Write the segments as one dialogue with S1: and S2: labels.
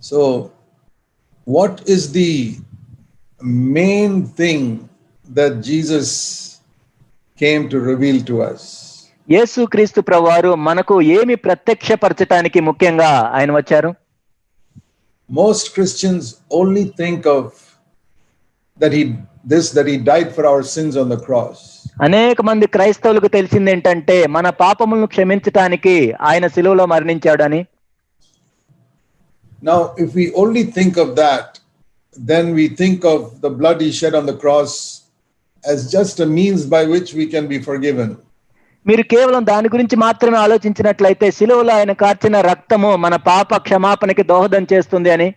S1: So, what is the main thing that Jesus came to reveal to us?
S2: యేసు క్రీస్తు ప్రభువారు మనకు ఏమి ప్రత్యక్షపరచటానికి ముఖ్యంగా ఆయన వచ్చారు
S1: Most Christians only think of that he this that he died for our sins on the cross.
S2: అనేక మంది క్రైస్తవులకు తెలిసింది ఏంటంటే మన పాపములను క్షమించటానికి ఆయన సిలువలో మరణించాడని
S1: Now, if we only think of that, then we think of the blood he shed on the cross as just a means by which we can be forgiven.
S2: మీరు కేవలం దాని గురించి మాత్రమే ఆలోచించినట్లయితే సిలువలో ఆయన కార్చిన రక్తము మన పాప క్షమాపణకి దోహదం చేస్తుంది అని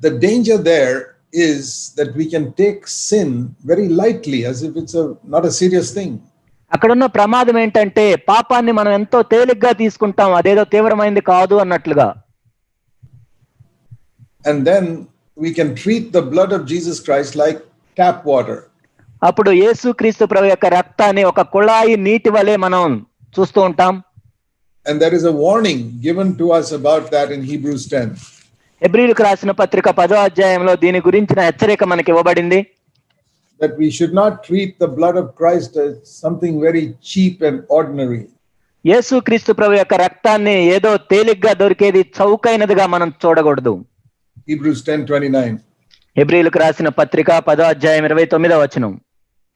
S1: The danger there is that we can take sin very lightly as if it's a not a serious thing.
S2: అక్కడున్న ప్రమాదం ఏంటంటే పాపాన్ని మనం ఎంతో తేలిగ్గా తీసుకుంటాం అదేదో తీవ్రమైంది కాదు అన్నట్లుగా
S1: And then we can treat the blood of Jesus Christ like tap water.
S2: అప్పుడు యేసు క్రీస్తు ప్రభు యొక్క రక్తాన్ని ఒక కుళాయి నీటి వలె మనం చూస్తూ ఉంటాం
S1: And there is a warning given to us about that in Hebrews 10.
S2: ఎబ్రిలకు రాసిన పత్రిక పదో అధ్యాయంలో దీని గురించిన హెచ్చరిక మనకి ఇవ్వబడింది
S1: that we should not treat the blood of Christ as something very cheap and ordinary.
S2: యేసు క్రీస్తు ప్రభు యొక్క రక్తాన్ని ఏదో తేలిగ్గా దొరికేది చౌకైనదిగా మనం చూడకూడదు
S1: హీబ్రూస్ టెన్
S2: ట్వంటీ నైన్ హెబ్రిలకు రాసిన పత్రిక పదో అధ్యాయం ఇరవై తొమ్మిదో వచనం.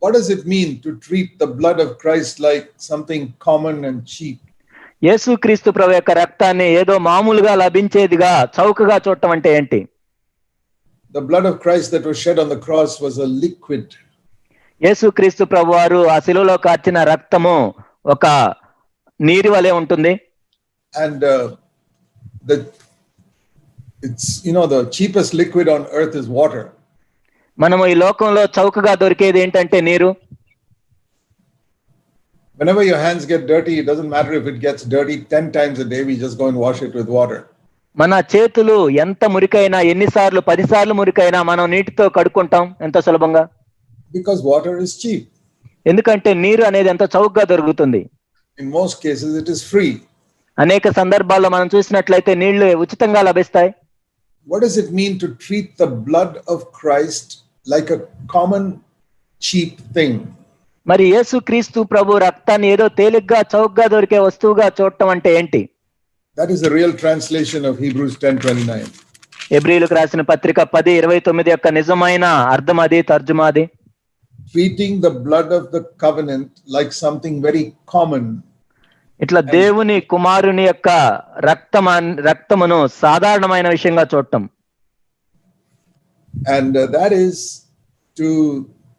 S1: What does it mean to treat the blood of Christ like something common and cheap
S2: యేసు క్రీస్తు ప్రభు యొక్క రక్తాన్ని ఏదో మామూలుగా లభించేదిగా చౌకగా చూడటం అంటే ఏంటి?
S1: The blood of Christ that was shed on the cross was a liquid
S2: యేసు క్రీస్తు ప్రభు వారు ఆ శిలువలో కార్చిన రక్తము ఒక నీరు వలే ఉంటుంది.
S1: And the it's you know the cheapest liquid on earth is water.
S2: మనము ఈ లోకంలో చౌకగా దొరికేది ఏంటంటే నీరు
S1: Whenever your hands get dirty, it doesn't matter if it gets dirty 10 times a day, we just go and wash it with water.
S2: మన చేతులు ఎంత మురికైనా ఎన్నిసార్లు పదిసార్లు మురికైనా మనం నీటితో కడుక్కుంటాం ఎంత సులభంగా
S1: Because water is cheap.
S2: ఎందుకంటే నీరు అనేది ఎంత చౌకగా దొరుకుతుంది
S1: In most cases, it is free.
S2: అనేక సందర్భాల్లో మనం చూసినట్లయితే నీళ్ళు ఉచితంగా లభిస్తాయి
S1: What does it mean to treat the blood of Christ like a common, cheap thing?
S2: మరి యేసు క్రీస్తు ప్రభు రక్తాన్ని ఏదో తేలిగ్గా చౌకగా దొరికే వస్తువుగా చూడటం అంటే ఏంటి
S1: That is the real translation of Hebrews 10:29.
S2: ఎబ్రిలకు రాసిన పత్రిక పది ఇరవై తొమ్మిది యొక్క నిజమైన అర్థం అది తర్జుమాది
S1: Treating the blood of the covenant like something very common.
S2: ఇట్లా దేవుని కుమారుని యొక్క రక్తమాన్ రక్తమును సాధారణమైన విషయంగా చూడటం.
S1: And that is to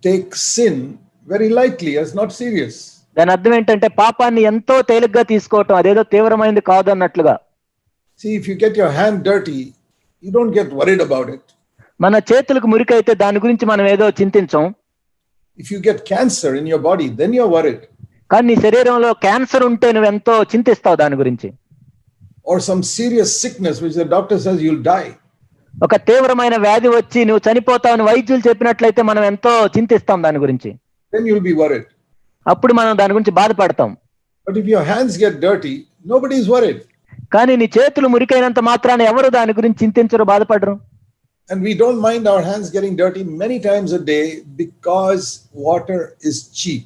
S1: take sin very lightly is not serious
S2: దాని అర్థం ఏంటంటే పాపాన్ని ఎంతో తేలిగ్గా తీసుకోవటం అదేదో తీవ్రమైనది కాదు అన్నట్లుగా
S1: see if you get your hand dirty you don't get worried about it
S2: మన చేతులకు మురికైతే దాని గురించి మనం ఏదో చింతించం.
S1: If you get cancer in your body then you are worried
S2: కానీ నీ శరీరంలో క్యాన్సర్ ఉంటే నువ్వు ఎంతో చింతిస్తావు దాని గురించి
S1: Or some serious sickness which the doctor says you'll die.
S2: ఒక తీవ్రమైన వ్యాధి వచ్చి నువ్వు చనిపోతావని వైద్యులు చెప్పినట్లయితే మనం ఎంతో చింతిస్తాం దాని గురించి
S1: Then you'll be worried.
S2: అప్పుడు మనం దాని గురించి బాధపడతాం
S1: But if your hands get dirty, nobody's worried.
S2: కానీ నీ చేతులు మురికైనంత మాత్రాన ఎవరు దాని గురించి చింతించరు బాధపడరు
S1: And we don't mind our hands getting dirty many times a day because water is cheap.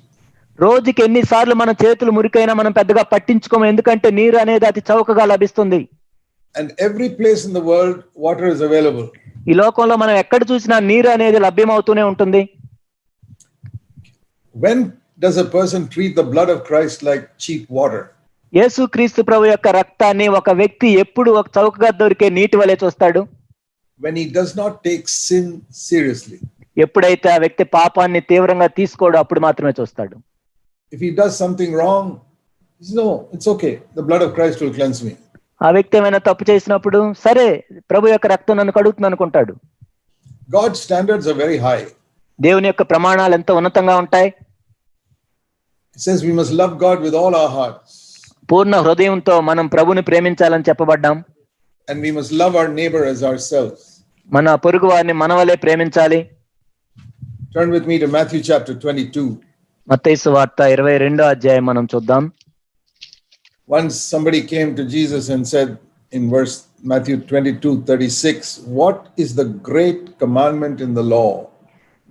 S2: రోజుకి ఎన్నిసార్లు మన చేతులు మురికైనా మనం పెద్దగా పట్టించుకోము ఎందుకంటే నీరు అనేది అతి చౌకగా లభిస్తుంది
S1: And every place in the world, water is available.
S2: ఈ లోకంలో మనం ఎక్కడ చూసినా నీరు అనేది లభ్యమవుతూనే ఉంటుంది
S1: When does a person treat the blood of Christ like cheap water?
S2: యేసు క్రీస్తు ప్రభు యొక్క రక్తాన్ని ఒక వ్యక్తి ఎప్పుడు ఒక చౌకగా దొరికే నీటి వలె చూస్తాడు
S1: When he does not take sin seriously.
S2: ఎప్పుడైతే ఆ వ్యక్తి పాపాన్ని తీవ్రంగా తీసుకోడు అప్పుడు మాత్రమే చూస్తాడు
S1: If he does something wrong, he says, No, it's okay. The blood of Christ will cleanse me.
S2: ఆ వ్యక్తి ఏమైనా తప్పు చేసినప్పుడు సరే ప్రభు యొక్క రక్తం నన్ను కడుగుతుంది అనుకుంటాడు
S1: God's standards are very high.
S2: దేవుని యొక్క ప్రమాణాలు ఎంతో ఉన్నతంగా ఉంటాయి
S1: It says we must love God with all our hearts
S2: పూర్ణ హృదయంతో మనం ప్రభుని ప్రేమించాలని చెప్పబడ్డాం
S1: and we must love our neighbor as ourselves.
S2: మన పొరుగు వారిని మన వలె ప్రేమించాలి
S1: Turn with me to Matthew chapter 22.
S2: మత్తయి వార్త ఇరవై రెండో అధ్యాయం మనం చూద్దాం
S1: Once somebody came to Jesus and said, in verse Matthew 22 36, what is the great commandment in the law?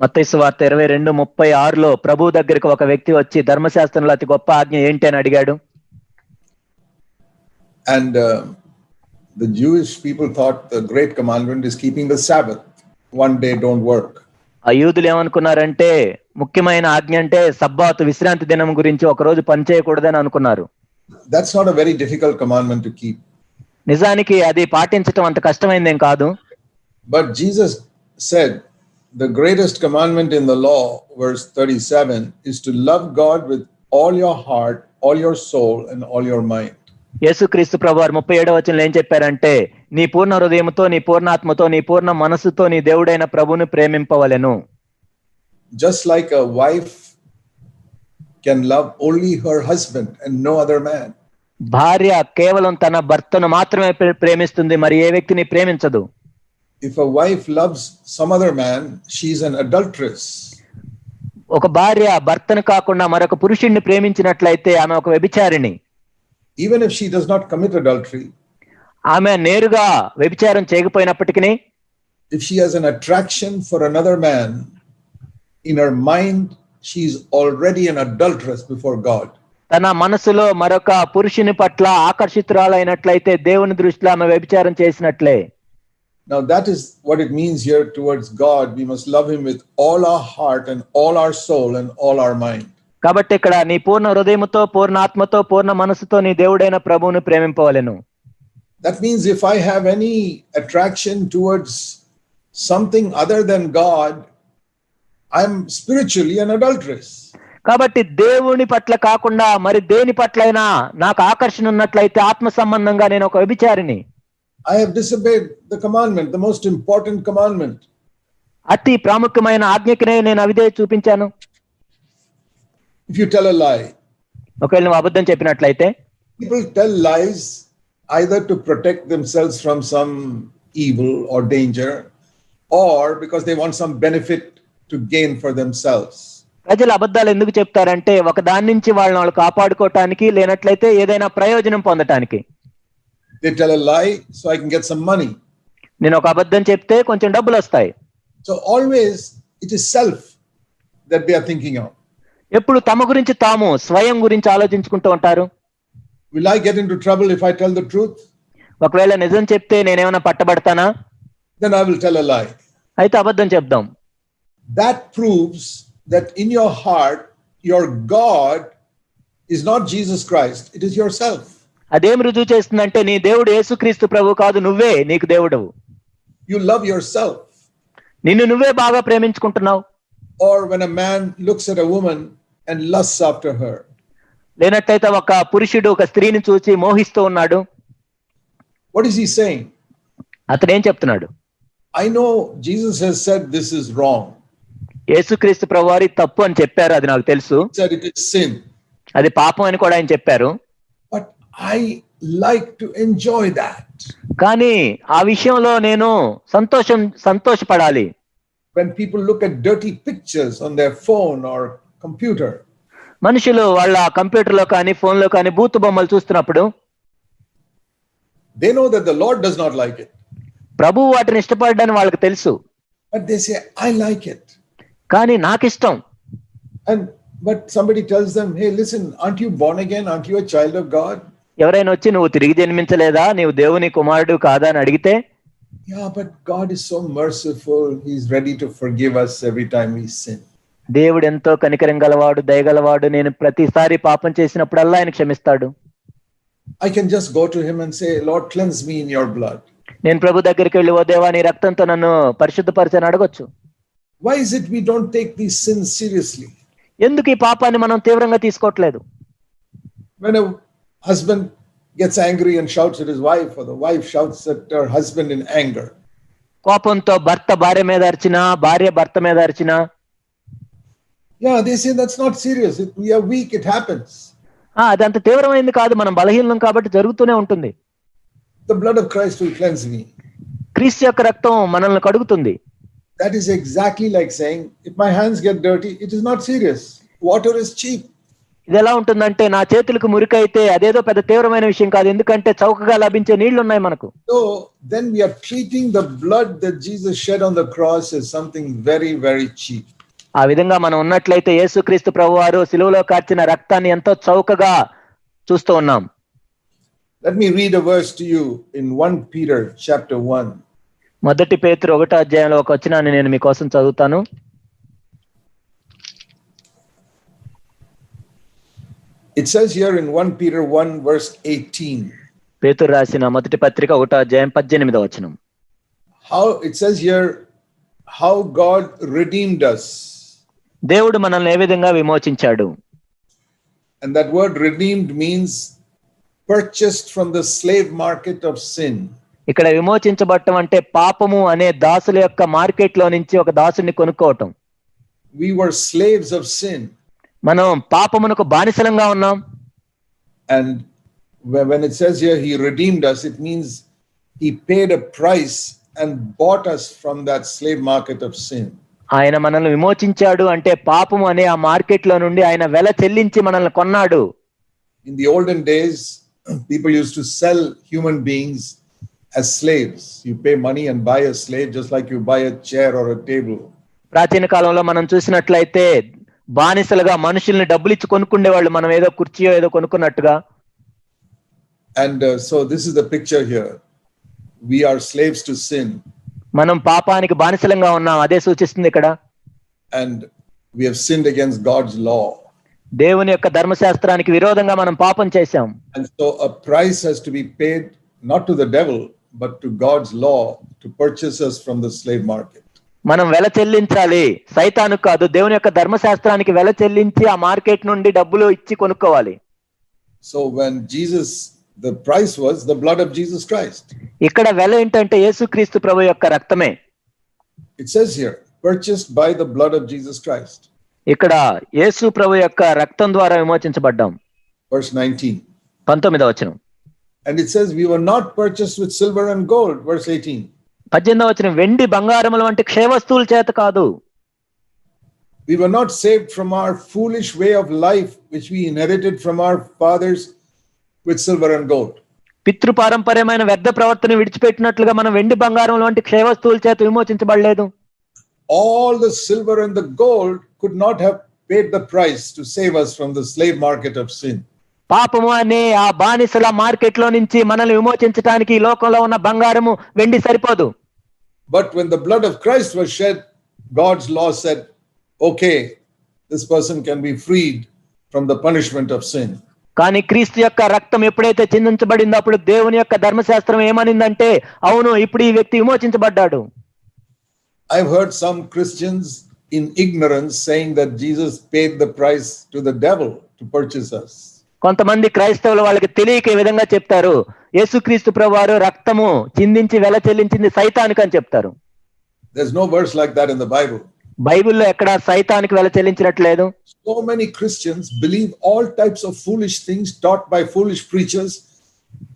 S2: మత్తయి వార్త ఇరవై రెండు ముప్పై ఆరులో ప్రభు దగ్గరికి ఒక వ్యక్తి వచ్చి ధర్మశాస్త్రంలో అతి గొప్ప ఆజ్ఞ ఏంటి అని అడిగాడు
S1: And uh, the Jewish people thought the great commandment is keeping the Sabbath. One day don't work.
S2: ఆ అయోధులు ఏమనుకున్నారంటే ముఖ్యమైన ఆజ్ఞ అంటే సబ్బాత్ విశ్రాంతి దినం గురించి ఒక రోజు పని చేయకూడదని అనుకున్నారు.
S1: That's not very difficult commandment to
S2: నిజానికి అది పాటించటం అంత కష్టమైంది ఏం కాదు.
S1: But Jesus said the greatest commandment in the law verse 37 is to love God with all your heart all your soul and all your mind
S2: యేసుక్రీస్తు ప్రభు వారు ముప్పై ఏడవ వచనంలో ఏం చెప్పారంటే నీ పూర్ణ హృదయంతో నీ పూర్ణాత్మతో నీ పూర్ణ మనస్సుతో నీ దేవుడైన ప్రభుని ప్రేమింపవలెను
S1: Just like a wife can love only her husband and no other man.
S2: భార్య కేవలం తన భర్తను మాత్రమే ప్రే- ప్రేమిస్తుంది మరి ఏ వ్యక్తిని ప్రేమించదు
S1: If a wife loves some other man, she's an adulteress.
S2: ఒక భార్య భర్తను కాకుండా మరొక పురుషుణ్ణి ప్రేమించినట్లయితే ఆమె ఒక వ్యభిచారిణి
S1: Even if she does not commit adultery,
S2: ఆమె నేరుగా వ్యభిచారం చేయకపోయినప్పటికీ
S1: if she has an attraction for another man, in her mind, she's already an adulteress before God.
S2: తన మనసులో మరొక పురుషుని పట్ల ఆకర్షితురాలైనట్లయితే దేవుని దృష్టిలో ఆమె వ్యభిచారం చేసినట్లే
S1: Now, that is what it means here towards God. We must love Him with all our heart and all our soul and all our mind.
S2: కాబట్టి ఇక్కడ నీ పూర్ణ హృదయంతో పూర్ణ ఆత్మతో పూర్ణ మనసుతో నీ దేవుడైన ప్రభువుని ప్రేమింపవలను.
S1: That means if I have any attraction towards something other than God I'm spiritually an adulterous
S2: కాబట్టి దేవుని పట్ల కాకుండా మరి దేని పట్లైనా నాకు ఆకర్షణ ఉన్నట్లయితే ఆత్మ సంబంధంగా నేను ఒక విభిచారిని
S1: I have disobeyed the commandment the most important commandment
S2: అతి ప్రాముఖ్యమైన ఆజ్ఞకి నేను అవిదే చూపించాను.
S1: If you tell a lie,
S2: ఒకవేళ నువ్వు అబద్ధం చెప్పినట్లయితే
S1: people tell lies either to protect themselves from some evil or danger or because they want some benefit to gain for themselves.
S2: ప్రజలు అబద్ధాలు ఎందుకు చెప్తారంటే ఒక దాని నుంచి వాళ్ళని వాళ్ళు కాపాడుకోవటానికి లేనట్లయితే ఏదైనా ప్రయోజనం పొందటానికి
S1: They tell a lie so I can get some money.
S2: నేను ఒక అబద్ధం చెప్తే కొంచెం డబ్బులు వస్తాయి
S1: So always it is self that they are thinking of.
S2: ఎప్పుడు తమ గురించి తాము స్వయం గురించి ఆలోచించుకుంటూ ఉంటారు
S1: Will I get into trouble if I tell the truth?
S2: ఒకవేళ నిజం చెప్తే నేనేమైనా పట్టబడతానా
S1: Then I will tell a lie.
S2: అయితే అబద్ధం చెప్దాం
S1: That proves that in your heart, your God is not Jesus Christ, it is yourself.
S2: అదేం రుజువు చేస్తుందంటే నీ దేవుడు యేసుక్రీస్తు ప్రభు కాదు నువ్వే నీకు దేవుడవు
S1: You love yourself.
S2: నిన్ను నువ్వే బాగా ప్రేమించుకుంటున్నావు
S1: Or when a man looks at a woman and lusts after her,
S2: లేనట్లయితే ఒక పురుషుడు ఒక స్త్రీని చూసి మోహిస్తూ ఉన్నాడు
S1: what is he saying?
S2: అతను ఏం చెప్తున్నాడు
S1: I know Jesus has said this is wrong,
S2: యేసుక్రీస్తు ప్రభు వారి తప్పు అని చెప్పారు అది నాకు తెలుసు
S1: He said it is sin,
S2: అది పాపం అని కూడా ఆయన చెప్పారు
S1: but I like to enjoy that.
S2: కానీ ఆ విషయంలో నేను సంతోషం సంతోషపడాలి
S1: When people look at dirty pictures on their phone or computer.
S2: మనుషులు వాళ్ళ కంప్యూటర్లో కానీ ఫోన్లో కానీ బూత్ బొమ్మలు చూస్తున్నప్పుడు
S1: they know that the Lord does not like it
S2: ప్రభు వాటిని ఇష్టపడ్డని వాళ్ళకి తెలుసు.
S1: But they say I like it
S2: కానీ నాకు ఇష్టం
S1: and but somebody tells them hey listen aren't you born again aren't you a child of God
S2: ఎవరైనా వచ్చి నువ్వు తిరిగి జన్మించలేదా? నువ్వు దేవుని కుమారుడు కాదా? అని అడిగితే
S1: yeah but God is so merciful he is ready to forgive us every time we sin
S2: దేవుడు ఎంతో కనికరం గలవాడు దయగలవాడు నేను ప్రతిసారి పాపం చేసినప్పుడల్లా ఆయన క్షమిస్తాడు.
S1: I can just go to him and say Lord cleanse me in your blood
S2: నేను ప్రభు దగ్గరికి వెళ్ళి ఓ దేవా నీ రక్తంతో నన్ను పరిశుద్ధపరిచి అడగొచ్చు.
S1: Why is it we don't take this sin seriously
S2: ఎందుకు ఈ పాపాన్ని మనం తీవ్రంగా తీసుకోవట్లేదు?
S1: When husband gets angry and shouts at his wife or the wife shouts at her husband in anger.
S2: కోపంతో భర్త భార్య మీద అరిచినా భార్య భర్త మీద అరిచినా
S1: yeah, they say that's not serious. It, we are weak, it happens.
S2: ఆ, అది అంత తీవ్రమైంది కాదు మనం బలహీనం కాబట్టి జరుగుతూనే ఉంటుంది
S1: The blood of Christ will cleanse me.
S2: క్రీస్తు యొక్క రక్తం మనల్ని కడుగుతుంది
S1: That is exactly like saying, if my hands get dirty, it is not serious. Water is cheap.
S2: ఇది ఎలా ఉంటుందంటే నా చేతులకు మురికైతే అదేదో పెద్ద తీవ్రమైన విషయం కాదు ఎందుకంటే చౌకగా లభించే నీళ్లు ఉన్నాయి మనకు
S1: So then we are treating the blood that Jesus shed on the cross as something very, very cheap.
S2: ఆ విధంగా మనం ఉన్నట్లయితే యేసుక్రీస్తు ప్రభు వారు సిలువలో కార్చిన రక్తాన్ని ఎంతో చౌకగా చూస్తూ ఉన్నాం
S1: Let me read a verse to you in 1 Peter chapter 1.
S2: మొదటి పేతురు ఒకటో అధ్యాయంలో ఒక వచ్చినాన్ని నేను మీకోసం చదువుతాను
S1: It says here in 1 Peter 1, verse 18,
S2: పేతురు రాసిన మొదటి పత్రిక ఒకటో అధ్యాయం పద్దెనిమిదో వచనం
S1: how it says here how God redeemed us.
S2: దేవుడు మనల్ని ఏ విధంగా విమోచించాడు
S1: And that word redeemed means purchased from the slave market of sin.
S2: ఇక్కడ విమోచించబడటం అంటే పాపము అనే దాసుల యొక్క మార్కెట్లో నుంచి ఒక దాసుని కొనుక్కోవటం
S1: We were slaves of sin.
S2: మనం పాపమునకు బానిసలంగా ఉన్నాం
S1: And wh- when it says here, He redeemed us, it means He paid a price and bought us from that slave market of sin.
S2: ఆయన మనల్ని విమోచించాడు అంటే పాపము అనే ఆ మార్కెట్లో నుండి ఆయన వెల చెల్లించి మనల్ని కొన్నాడు.
S1: In the olden days people used to sell human beings as slaves. You pay money and buy a slave just like you buy a chair or a table.
S2: ప్రాచీన కాలంలో మనం చూసినట్లయితే బానిసలుగా మనుషుల్ని డబ్బులు ఇచ్చి కొనుక్కునే వాళ్ళు మనం ఏదో కుర్చీయో ఏదో కొనుక్కున్నట్టుగా.
S1: And so this is the picture here we are slaves to sin
S2: మనం పాపానికి బానిసలంగా ఉన్నాం. అదే సూచిస్తుంది ఇక్కడ.
S1: And we have sinned against God's law
S2: దేవుని యొక్క ధర్మశాస్త్రానికి విరోధంగా మనం పాపం చేశాం.
S1: And so a price has to be paid not to the devil but to God's law to purchase us from the slave market
S2: మనం వెల చెల్లించాలి. సైతాను కాదు దేవుని యొక్క ధర్మశాస్త్రానికి వెల చెల్లించి ఆ మార్కెట్ నుండి డబ్బులు ఇచ్చి కొనుక్కోవాలి.
S1: So when Jesus the price was the blood of Jesus Christ.
S2: ఇక్కడ వెల ఏంటంటే యేసుక్రీస్తు ప్రభు యొక్క రక్తమే
S1: It says here, purchased by the blood of Jesus Christ.
S2: ఇక్కడ యేసు ప్రభు యొక్క రక్తం ద్వారా విమోచించబడ్డాం
S1: Verse 19.
S2: పంతొమ్మిదవ వచనం
S1: And it says, We were not purchased with silver and gold. Verse 18.
S2: పద్దెనిమిదవ వచనం వెండి బంగారముల వంటి క్షయవస్తువుల చేత కాదు
S1: We were not saved from our foolish way of life, which we inherited from our fathers with silver and gold.
S2: పితృపారంపర్యమైన వ్యర్థ ప్రవర్తన విడిచిపెట్టినట్లుగా మనం వెండి బంగారం వంటి క్షయవస్తువుల చేత విమోచించబడలేదు
S1: All the silver and the gold could not have paid the price to save us from the slave market of sin.
S2: పాపము అనే ఆ బానిసల మార్కెట్ లో నుంచి మనల్ని విమోచించడానికి ఈ లోకంలో ఉన్న బంగారము వెండి సరిపోదు
S1: But when the blood of Christ was shed, God's law said, okay, this person can be freed from the punishment of sin.
S2: కానీ క్రీస్తు యొక్క రక్తం ఎప్పుడైతే చిందించబడిందో అప్పుడు దేవుని యొక్క ధర్మశాస్త్రం ఏమనిందంటే అవును ఇప్పుడు ఈ వ్యక్తి విమోచించబడ్డాడు
S1: I've heard some Christians in ignorance saying that Jesus paid the price to the devil to purchase us.
S2: కొంతమంది క్రైస్తవులు వాళ్ళకి తెలియక ఈ విధంగా చెప్తారు యేసుక్రీస్తు ప్రభువారు రక్తము చిందించి వెల చెల్లించింది సైతానికి అని చెప్తారు
S1: There's no verse like that in the Bible.
S2: బైబిల్లో ఎక్కడ సైతానికి వెల చెల్లించినట్లేదు?
S1: So many Christians believe all types of foolish things taught by foolish preachers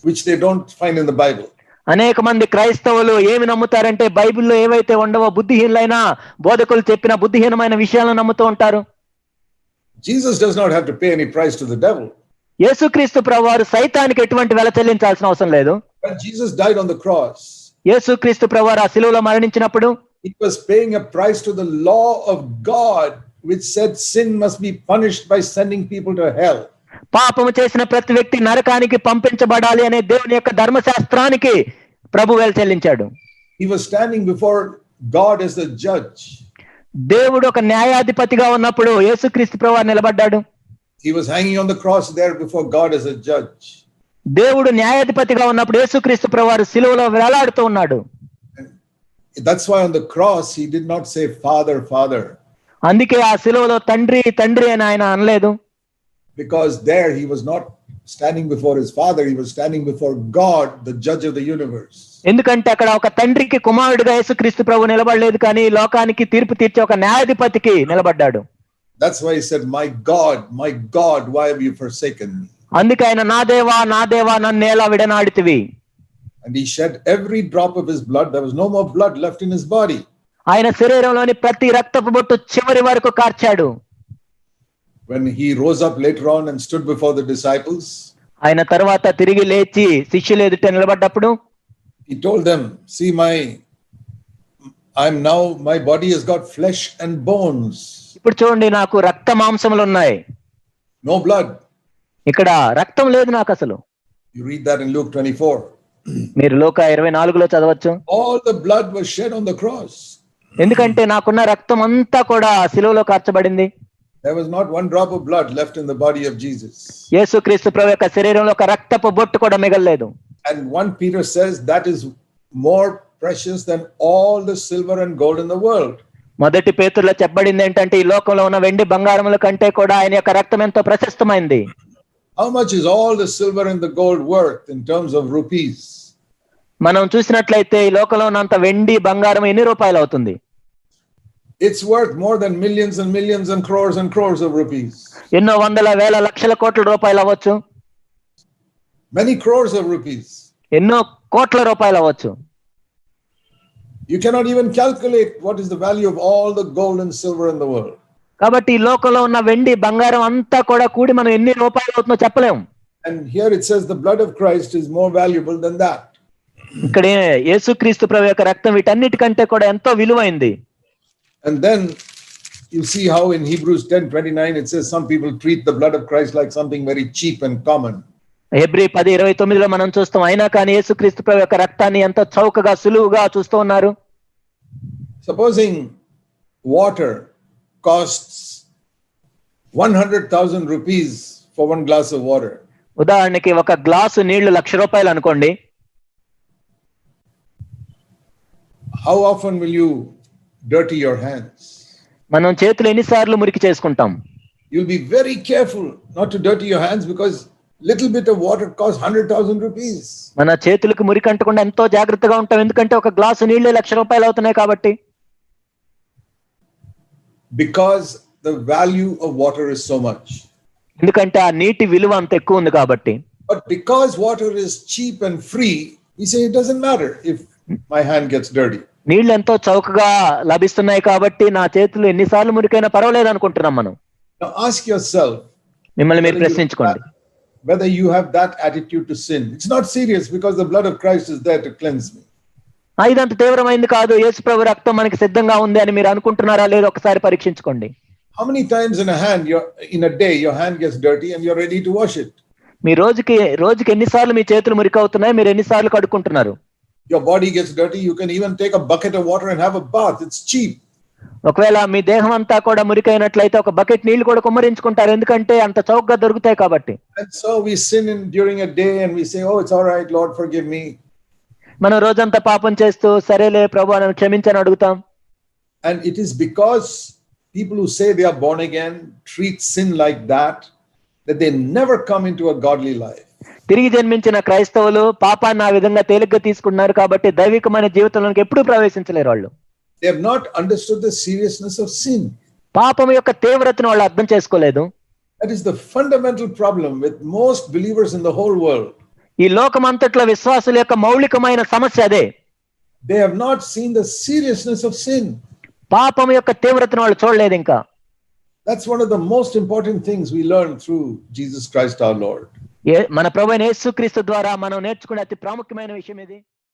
S1: which they don't find in the Bible
S2: అనేక మంది క్రైస్తవులు ఏమి నమ్ముతారంటే బైబిల్లో ఏవైతే ఉండవో బుద్ధిహీనులైన బోధకులు చెప్పిన బుద్ధిహీనమైన విషయాలను నమ్ముతూ ఉంటారు.
S1: Jesus does not have to pay any price to the devil
S2: యేసుక్రీస్తు ప్రభువారు సైతానికి ఎటువంటి వెల చెల్లించాల్సిన అవసరం లేదు.
S1: Jesus died on the cross
S2: యేసుక్రీస్తు ప్రభువారు ఆ సిలువలో మరణించినప్పుడు
S1: he was paying a price to the law of God, which said sin must be punished by sending people to hell.
S2: పాపము చేసిన ప్రతి వ్యక్తి నరకానికి పంపించబడాలి అనే దేవుని యొక్క ధర్మశాస్త్రానికి ప్రభు వేలు చెల్లించాడు
S1: He was standing before God as the judge.
S2: దేవుడు ఒక న్యాయాధిపతిగా ఉన్నప్పుడు యేసుక్రీస్తు ప్రభు నిలబడ్డాడు
S1: He was hanging on the cross there before God as a judge.
S2: దేవుడు న్యాయాధిపతిగా ఉన్నప్పుడు యేసుక్రీస్తు ప్రభువారు సిలువలో వేలాడుతూ ఉన్నాడు
S1: That's why on the cross he did not say, Father, Father,
S2: అందుకే ఆ సిలువలో తండ్రి తండ్రి అని ఆయన అనలేదు
S1: because there he was not standing before his father, he was standing before God, the judge of the universe.
S2: ఎందుకంటే అక్కడ ఒక తండ్రికి కుమారుడిగా యేసుక్రీస్తు ప్రభు నిలబడలేదు కానీ ఈ లోకానికి తీర్పు తీర్చే ఒక న్యాయాధిపతికి నిలబడ్డాడు
S1: That's why he said, My God, my God, why have you forsaken me?
S2: అందుకే ఆయన నా దేవా నా దేవా నన్ను ఎలా విడనాడితివి
S1: And he shed every drop of his blood. There was no more blood left in his body.
S2: ఆయన శరీరంలోని ప్రతి రక్తపు బొట్టు చివరి వరకు కార్చాడు
S1: when he rose up later on and stood before the disciples,
S2: ఆయన తర్వాత తిరిగి లేచి శిష్యులు ఎదుట నిలబడ్డప్పుడు
S1: he told them, See, my I'm now, my body has got flesh and bones,
S2: ఇప్పుడు చూడండి నాకు రక్త మాంసములు ఉన్నాయి
S1: no blood.
S2: ఇక్కడ రక్తం లేదు నాకు అసలు
S1: You read that in Luke 24.
S2: మీరు లోక ఇరవై నాలుగులో చదవచ్చు
S1: All the blood was shed on the cross.
S2: ఎందుకంటే నాకున్న రక్తం అంతా కూడా సిలువలో కార్చబడింది
S1: There was not one drop of blood left in the body of Jesus.
S2: యేసుక్రీస్తు ప్రభు యొక్క శరీరంలో ఒక రక్తపు బొట్టు కూడా మిగలలేదు
S1: And 1 Peter says that is more precious than all the silver and gold in the world.
S2: మొదటి పేతుల్లో చెప్పబడింది ఏంటంటే ఈ లోకంలో ఉన్న వెండి బంగారముల కంటే కూడా ఆయన యొక్క రక్తం ఎంతో ప్రశస్తమైంది
S1: How much is all the silver and the gold worth in terms of rupees?
S2: మనం చూసినట్లయితే ఈ లోకంలో ఉన్నంత వెండి బంగారం ఎన్ని రూపాయలు అవుతుంది
S1: It's worth more than millions and millions and crores and crores of rupees.
S2: ఎన్నో వందల వేల లక్షల కోట్ల రూపాయలు అవ్వచ్చు
S1: Many crores of rupees.
S2: ఎన్నో కోట్ల రూపాయలు అవ్వచ్చు
S1: You cannot even calculate what is the value of all the gold and silver in the world.
S2: కాబట్టి ఈ లోకంలో ఉన్న వెండి బంగారం అంతా కూడా కూడి మనం ఎన్ని రూపాయలు అవుతుందో చెప్పలేము
S1: And here it says the blood of Christ is more valuable than that.
S2: ఇక్కడ యేసుక్రీస్తు ప్రభు యొక్క రక్తం వీటన్నిటికంటే కూడా ఎంతో విలువైంది
S1: And then you see how in Hebrews 10 29 it says some people treat the blood of Christ like something very cheap and common.
S2: హెబ్రి పది ఇరవై తొమ్మిదిలో మనం చూస్తాం అయినా కానీ యేసుక్రీస్తు ప్రభు యొక్క రక్తాన్ని ఎంతో చౌకగా సులువుగా చూస్తూ ఉన్నారు
S1: Supposing water costs 100,000 rupees for one glass of water,
S2: ఉదాహరణకి ఒక గ్లాసు నీళ్ళు లక్ష రూపాయలు అనుకోండి
S1: how often will you dirty your hands?
S2: మనం చేతులు ఎన్నిసార్లు మురికి చేసుకుంటాం
S1: You'll be very careful not to dirty your hands because little bit of water costs 100,000 rupees.
S2: మన చేతులకు మురికి అంటకుండా ఎంతో జాగ్రత్తగా ఉంటాం ఎందుకంటే ఒక గ్లాసు నీళ్ళు లక్ష రూపాయలు అవుతున్నాయి కాబట్టి
S1: Because the value of water is so much.
S2: ఎందుకంటే ఆ నీటి విలువ అంత ఎక్కువ ఉంది కాబట్టి
S1: But because water is cheap and free, we say it doesn't matter if my hand gets dirty.
S2: నీళ్లు ఎంతో చౌకగా లభిస్తున్నాయి కాబట్టి నా చేతులు ఎన్నిసార్లు మురికైనా పర్వాలేదు అనుకుంటున్నాం మనం
S1: Now ask yourself
S2: మిమ్మల్ని మీరు
S1: whether you,
S2: ప్రశ్నించుకోండి
S1: whether you have that attitude to sin. It's not serious because the blood of Christ is there to cleanse me.
S2: ఇదంత తీవ్రమైంది కాదు యేసు ప్రభు రక్తం మనకి సిద్ధంగా ఉంది అని మీరు అనుకుంటున్నారా లేదో ఒకసారి పరీక్షించుకోండి
S1: How many times in a hand, your in a day, your hand gets dirty and you're ready to wash it?
S2: మీ రోజుకి రోజుకి ఎన్నిసార్లు మీ చేతులు మురికి అవుతున్నాయి మీరు ఎన్నిసార్లు కడుక్కుంటున్నారు
S1: Your body gets dirty, you can even take a bucket of water and have a bath. It's cheap.
S2: ఒకవేళ మీ దేహం అంతా కూడా మురికైనట్లయితే ఒక బకెట్ నీళ్ళు కూడా కుమ్మరించుకుంటారు ఎందుకంటే అంత చౌకగా దొరుకుతాయి కాబట్టి
S1: And so we sin in during a day and we say, Oh, it's all right, Lord, forgive me.
S2: మనం రోజంతా పాపం చేస్తూ సరేలే ప్రభు నన్ను క్షమించని అడుగుతాం
S1: And it is because people who say they are born again treat sin like that, that they never come into a godly life.
S2: తిరిగి జన్మించిన క్రైస్తవులు పాపాన్ని ఆ విధంగా తేలిగ్గా తీసుకుంటున్నారు కాబట్టి దైవికమైన జీవితంలోకి ఎప్పుడూ ప్రవేశించలేరు వాళ్ళు
S1: They have not understood the seriousness of sin.
S2: పాపం యొక్క తీవ్రతను వాళ్ళు అర్థం చేసుకోలేదు
S1: That is the fundamental problem with most believers in the whole world.
S2: ఈ లోకమంతట్లో విశ్వాసుల యొక్క మౌలికమైన సమస్య అదే
S1: They have not seen the seriousness of sin.
S2: పాపం యొక్క తీవ్రతను వాళ్ళు చూడలేదు ఇంకా
S1: That's one of the most important things we learn through Jesus Christ our Lord.
S2: ఏ మన ప్రభు అయిన యేసుక్రీస్తు ద్వారా మనం నేర్చుకునే అతి ప్రాముఖ్యమైన విషయం ఇది